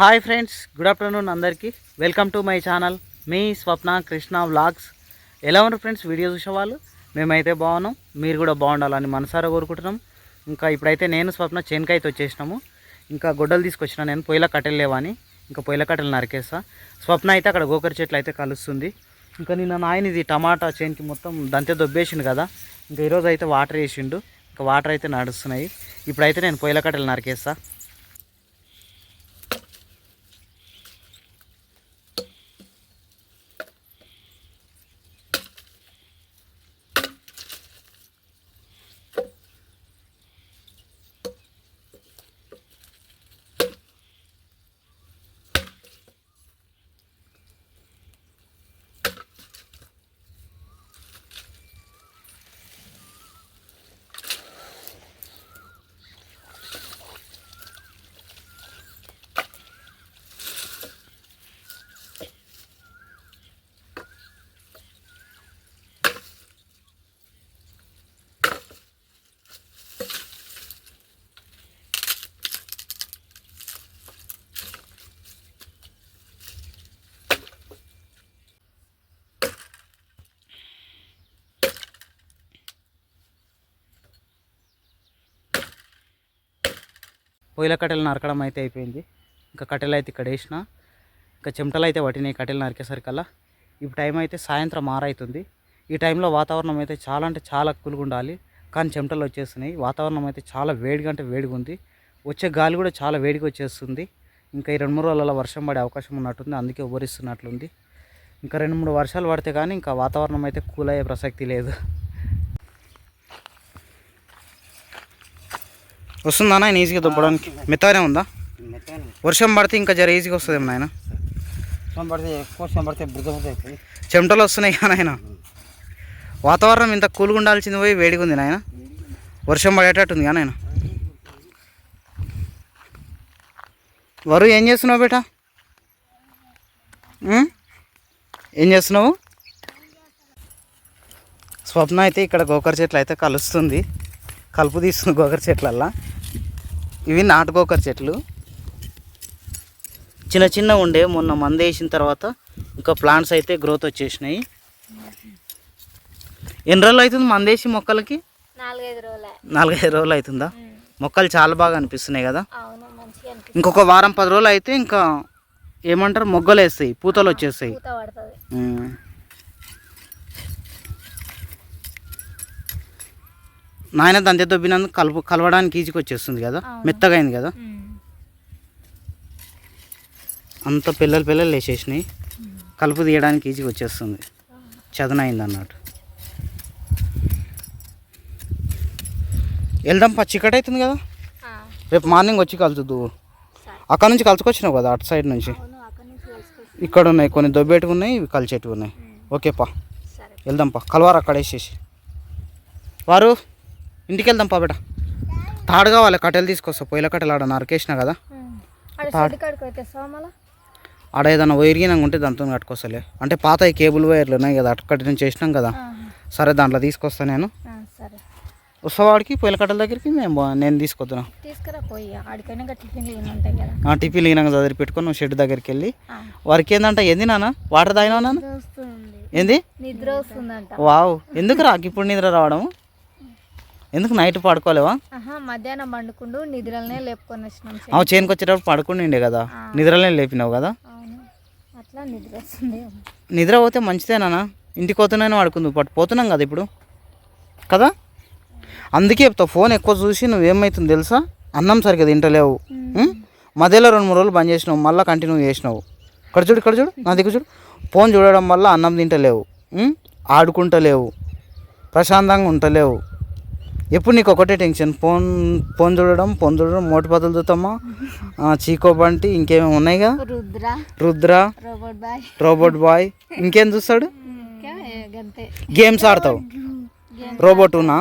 Hi friends good afternoon అందరికీ. Welcome to my channel. Me Swapna Krishna vlogs. ఎలా ఉన్నారు friends video చూసేవాళ్ళు మేమైతే బాగున్నాం. మీరు కూడా బాగుండాలని మనసారా కోరుకుంటున్నాం. ఇంకా ఇప్పుడైతే నేను స్వప్న చేనుకైతే వచ్చేసినాము. ఇంకా గొడ్డలు తీసుకొచ్చిన నేను పొయ్యిల కట్టెలు లేవని ఇంకా పొయ్యిల కట్టెలు నరికేస్తా స్వప్న అయితే అక్కడ గోకరి చెట్లు అయితే కలుస్తుంది. ఇంకా నిన్న నాయన ఇది టమాటా చేనుకి మొత్తం దంతే దొబ్బేసిండు కదా. ఇంకా ఈరోజు అయితే వాటర్ వేసిండు. ఇంకా వాటర్ అయితే నడుస్తున్నాయి. ఇప్పుడైతే నేను పొయ్యిల కట్టెలు నరికేస్తాను పొయ్యిల కట్టెలు నరకడం అయితే అయిపోయింది. ఇంకా కట్టెలు అయితే ఇక్కడ వేసిన. ఇంకా చెమటలు అయితే పట్టినాయి కట్టెలు నరికేసరికల్లా. ఇప్పుడు టైం అయితే సాయంత్రం ఆరైతుంది ఈ టైంలో వాతావరణం అయితే చాలా అంటే చాలా కూల్గా ఉండాలి. కానీ చెమటలు వచ్చేస్తున్నాయి. వాతావరణం అయితే చాలా వేడిగా అంటే వేడిగా ఉంది. వచ్చే గాలి కూడా చాలా వేడిగా వచ్చేస్తుంది. ఇంకా ఈ రెండు మూడు రోజులలో వర్షం పడే అవకాశం ఉన్నట్టుంది. అందుకే ఉబరిస్తున్నట్లుంది ఇంకా రెండు మూడు వర్షాలు పడితే కానీ ఇంకా వాతావరణం అయితే కూల్ అయ్యే ప్రసక్తి లేదు. వస్తుందా నాయన ఈజీగా దుబ్బడానికి. మెత్తగానే ఉందా? వర్షం పడితే ఇంకా జర ఈజీగా వస్తుందేమో నాయన? చెమటలు వస్తున్నాయి కానీ నాయన? వాతావరణం ఇంత కూల్గా ఉండాల్సింది పోయి వేడిగా ఉంది నాయన? వర్షం పడేటట్టుంది కానీ నాయన? వరు ఏం చేస్తున్నావు బేటా? ఏం చేస్తున్నావు? స్వప్న అయితే ఇక్కడ గోకర చెట్లు అయితే కలుస్తుంది. కలుపు తీస్తుంది గోకర చెట్లల్లా. ఇవి నాటు గోకర చెట్లు. చిన్న చిన్న ఉండే మొన్న మందు వేసిన తర్వాత ఇంకా ప్లాంట్స్ అయితే గ్రోత్ వచ్చేసినాయి. ఎన్ని రోజులు అవుతుంది మందేసి మొక్కలకి? నాలుగైదు రోజులే. నాలుగైదు రోజులు అవుతుందా? మొక్కలు చాలా బాగా అనిపిస్తున్నాయి కదా? ఇంకొక వారం పది రోజులు అయితే ఇంకా ఏమంటారు? మొగ్గలు వేస్తాయి పూతలు వచ్చేస్తాయి పూత పడుతుంది ఉమ్. నాయన దంతే దొబ్బినందుకు కలుపు కలవడానికి ఈజీకి వచ్చేస్తుంది కదా. మెత్తగా అయింది కదా. అంత పిల్లలు పిల్లలు వేసేసినాయి కలుపు తీయడానికి ఈజీగా వచ్చేస్తుంది చదనైంది అన్నట్టు వెళ్దాం పా చీకటి అవుతుంది కదా రేపు మార్నింగ్ వచ్చి సరే. అక్కడ నుంచి కలుసుకొచ్చినావు కదా అటు సైడ్ నుంచి? ఇక్కడ ఉన్నాయి కొన్ని దొబ్బేటివి ఉన్నాయి ఇవి కలిచేటివి ఉన్నాయి ఓకే పా సరే. వెళ్దాం పా కలవారు అక్కడ వేసేసి. వారు? ఇంటికి వెళ్దాం పా బిడ్డ తాడు కావాలి కట్టెలు తీసుకొస్తా. పొయ్యిల కట్టెలు ఆడ నరికేసిన కదా. ఆడ ఏదైనా వైరిగినంగా ఉంటే దాంతో కట్టుకొస్తలే. అంటే పాత కేబుల్ వైర్లు ఉన్నాయి కదా అక్కడి నుంచి చేసినాం కదా. సరే దాంట్లో తీసుకొస్తా నేను. సరే. వస్తావాడికి పొయ్యిల కట్టెల దగ్గరికి మేము నేను తీసుకొద్దునా. కదా. ఆ టిఫిన్ లీనంగా చదివి పెట్టుకొని నువ్వు షెడ్ దగ్గరికి వెళ్ళి. వారికి ఏందంట ఏంది నాన్న? వాటర్ తాగినా నాన్న? ఏంది? నిద్ర వస్తుందంట. వావ్. ఎందుకు రాకు ఇప్పుడు నిద్ర రావడం ఎందుకు నైట్ పడుకోలేవా? మధ్యాహ్నం పండుకుండు నిద్రలనే లేపుకొని వచ్చినాం అవు చేనుకి వచ్చేటప్పుడు పడుకుండే కదా? నిద్రలే లేపినావు కదా? అట్లా నిద్ర వస్తుంది. నిద్ర పోతే మంచిదేనా ఇంటికి పోతున్నాను పడుకుంది పట్టు పోతున్నాం కదా ఇప్పుడు? కదా? అందుకే చెప్తావు ఫోన్ ఎక్కువ చూసి నువ్వేమవుతుంది తెలుసా? అన్నం సరిగ్గా తింటలేవు? మధ్యలో రెండు మూడు రోజులు బంద్ చేసినావు. మళ్ళీ కంటిన్యూ చేసినావు. ఇక్కడ చూడు ఇక్కడ చూడు నా దగ్గర చూడు. ఫోన్ చూడడం వల్ల అన్నం తింటలేవు? ఆడుకుంటలేవు. ప్రశాంతంగా ఉంటలేవు. ఎప్పుడు నీకు ఒకటే టెన్షన్? ఫోన్ ఫోన్ చూడడం ఫోన్ చూడడం మోటు పదులు చూద్దామా చీకో బంటి ఇంకేమేమి ఉన్నాయిగా? Rudra. Rudra. Robot boy. Robot boy. ఇంకేం చూస్తాడు? గేమ్స్ ఆడతావు? రోబోటునా?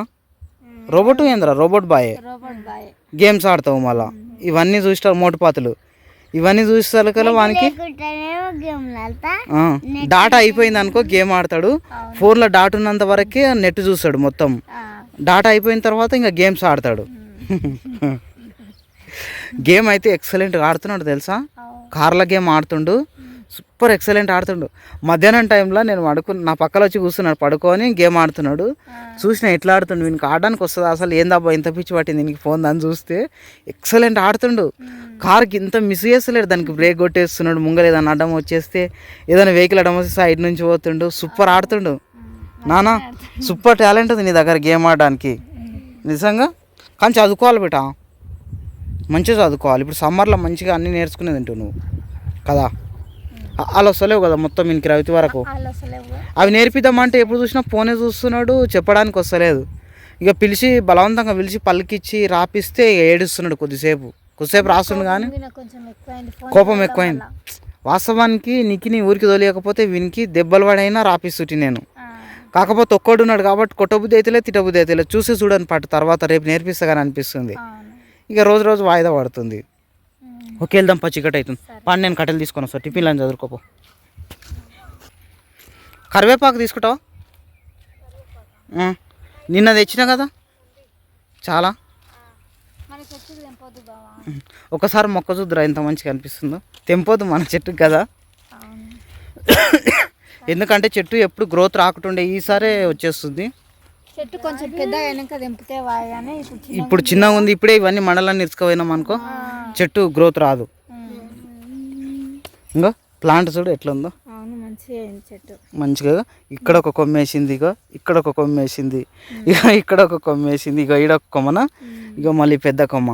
రోబోట్ ఏంద్రా? Robot boy. Robot boy. Games ఆడతావు మళ్ళా. ఇవన్నీ చూస్తారు మోటుపాతులు ఇవన్నీ చూస్తారు కదా వానికి డాటా అయిపోయింది అనుకో గేమ్ ఆడతాడు. ఫోన్లో డాట్ ఉన్నంత వరకే నెట్ చూస్తాడు మొత్తం. డాటా అయిపోయిన తర్వాత ఇంకా గేమ్స్ ఆడతాడు. గేమ్ అయితే ఎక్సలెంట్గా ఆడుతున్నాడు తెలుసా? కార్ల గేమ్ ఆడుతుండు. సూపర్ ఎక్సలెంట్ ఆడుతుండు. మధ్యాహ్నం టైంలో నేను పడుకు నా పక్కన వచ్చి కూర్చున్నాడు పడుకొని గేమ్ ఆడుతున్నాడు. చూసిన ఎట్లా ఆడుతుండు వీనికి ఆడడానికి వస్తుంది? అసలు ఏందబ్బా ఇంత పిచ్చి పట్టింది నీకు ఫోన్ దాన్ని చూస్తే ఎక్సలెంట్ ఆడుతుండు. కార్కి ఇంత మిస్ చేస్తలేడు దానికి బ్రేక్ కొట్టేస్తున్నాడు ముంగలు ఏదైనా అడ్డం వచ్చేస్తే ఏదైనా వెహికల్ అడ్డం వస్తే సైడ్ నుంచి పోతుండు. సూపర్ ఆడుతుండు. నానా సూపర్ టాలెంట్ ఉంది నీ దగ్గర గేమ్ ఆడడానికి. నిజంగా? కానీ చదువుకోవాలి బిట. మంచిగా చదువుకోవాలి. ఇప్పుడు సమ్మర్లో మంచిగా అన్నీ నేర్చుకునేది ఏంటో నువ్వు. కదా? అలా వస్తలేవు కదా మొత్తం ఇంక రవితి వరకు. అవి నేర్పిద్దామంటే ఎప్పుడు చూసినా ఫోనే చూస్తున్నాడు చెప్పడానికి వస్తలేదు. ఇక పిలిచి బలవంతంగా పిలిచి పలికిచ్చి రాపిస్తే ఇక ఏడుస్తున్నాడు కొద్దిసేపు. కొద్దిసేపు రాస్తుండు కానీ కోపం ఎక్కువైంది. వాస్తవానికి నీకు నీ ఊరికి తోలియకపోతే వీనికి దెబ్బలు పడైనా రాపిస్తుటి నేను. కాకపోతే ఒక్కడు ఉన్నాడు కాబట్టి కొట్టబుద్ధి అయితే తిట్టబుద్ధి అయితే చూసి చూడని పాటు తర్వాత రేపు నేర్పిస్తా కానీ అనిపిస్తుంది ఇక రోజు రోజు వాయిదా పడుతుంది. ఓకే వెళ్దాం పచ్చి చీకటి అవుతుంది. పని నేను కట్టెలు తీసుకొని వస్తాను టిఫిన్ అని చదువుకోపో. కరివేపాకు తీసుకుంటావా? నిన్న తెచ్చిన కదా? చాలా. ఒకసారి మొక్క చూద్దురా ఎంత మంచిగా అనిపిస్తుందో. తెంపోదు మన చెట్టుకి కదా. ఎందుకంటే చెట్టు ఎప్పుడు గ్రోత్ రాకుంటుండే ఈసారే వచ్చేస్తుంది. చెట్టు కొంచెం అయినాక తెంపితే అని ఇప్పుడు చిన్న ఇప్పుడు చిన్నగా ఉంది ఇప్పుడే ఇవన్నీ మండలాన్ని ఇరుచుకుపోయినాం అనుకో చెట్టు గ్రోత్ రాదు. ఇంకా ప్లాంట్ చూడు ఎట్లా ఉందో మంచిగా అయింది చెట్టు. మంచిగా ఇక్కడ ఒక కొమ్మ వేసింది ఇక ఇక్కడ ఒక కొమ్మ వేసింది ఇక ఇక్కడ ఒక కొమ్మ వేసింది ఇక ఈడ ఒక కొమ్మన? ఇక మళ్ళీ పెద్ద కొమ్మ.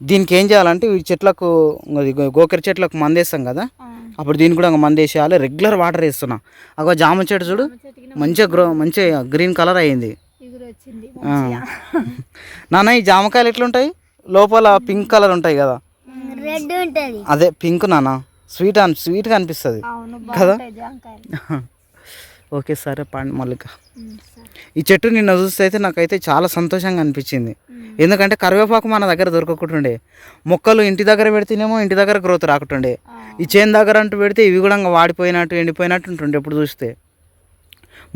దీనికి ఏం చేయాలంటే ఈ చెట్లకు గోకరి చెట్లకు మందేస్తాం కదా? అప్పుడు దీనికి కూడా ఒక మంది వేసేయాలి. రెగ్యులర్ వాటర్ వేస్తున్నా. అగో జామ చెట్టు చూడు మంచిగా గ్రో మంచిగా గ్రీన్ కలర్ ఆ. నాన్న ఈ జామకాయలు ఎట్లుంటాయి? లోపల పింక్ కలర్ ఉంటాయి కదా. అదే పింక్ నాన్న. స్వీట్ అని స్వీట్గా అనిపిస్తుంది. కదా? ఓకే సరే పండి మల్లిక. ఈ చెట్టు నిన్న చూస్తే అయితే నాకైతే చాలా సంతోషంగా అనిపించింది. ఎందుకంటే కరివేపాకు మన దగ్గర దొరకకుంటుండే. మొక్కలు ఇంటి దగ్గర పెడితేనేమో ఇంటి దగ్గర గ్రోత్ రాకుంటుండే. ఈ చేను దగ్గర అంటూ పెడితే ఇవి కూడా ఇంకా వాడిపోయినట్టు ఎండిపోయినట్టు ఉంటుండే ఎప్పుడు చూస్తే.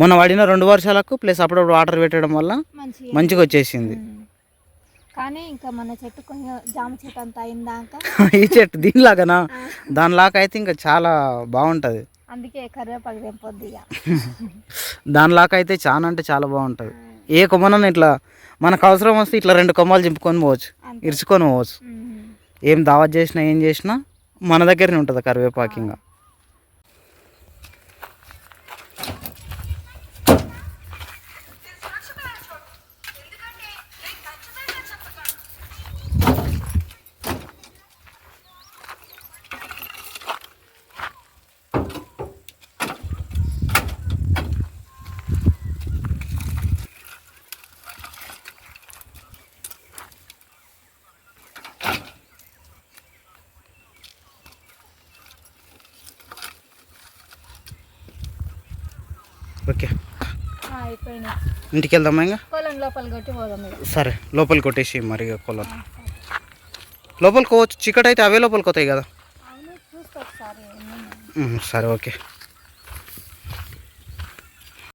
మొన్న వాడిన రెండు వర్షాలకు ప్లస్ అప్పుడప్పుడు వాటర్ పెట్టడం వల్ల మంచిగా వచ్చేసింది. కానీ ఇంకా మన చెట్టు కొంచెం జామ చెట్టు అంత అయిందాక ఈ చెట్టు దీనిలాగానా? దానిలాగా అయితే ఇంకా చాలా బాగుంటుంది. అందుకే కరివేపాకు తెంపొద్దు ఇక దానిలాగా అయితే చాలా అంటే చాలా బాగుంటుంది ఏ కొమ్మనన్నా ఇట్లా మనకు అవసరం వస్తే ఇట్లా రెండు కొమ్మలు చింపుకొని పోవచ్చు. ఇరుచుకొని పోవచ్చు. ఏం దావత్ చేసినా ఏం చేసినా మన దగ్గరనే ఉంటుంది కరివేపాకు ఓకే. ఇంటికి వెళ్దామా ఇంకా? సరే లోపలి కొట్టేసి మరి కొలం లోపలికి పోవచ్చు చీకటి అయితే అవే లోపలికి పోతాయి కదా? సరే ఓకే.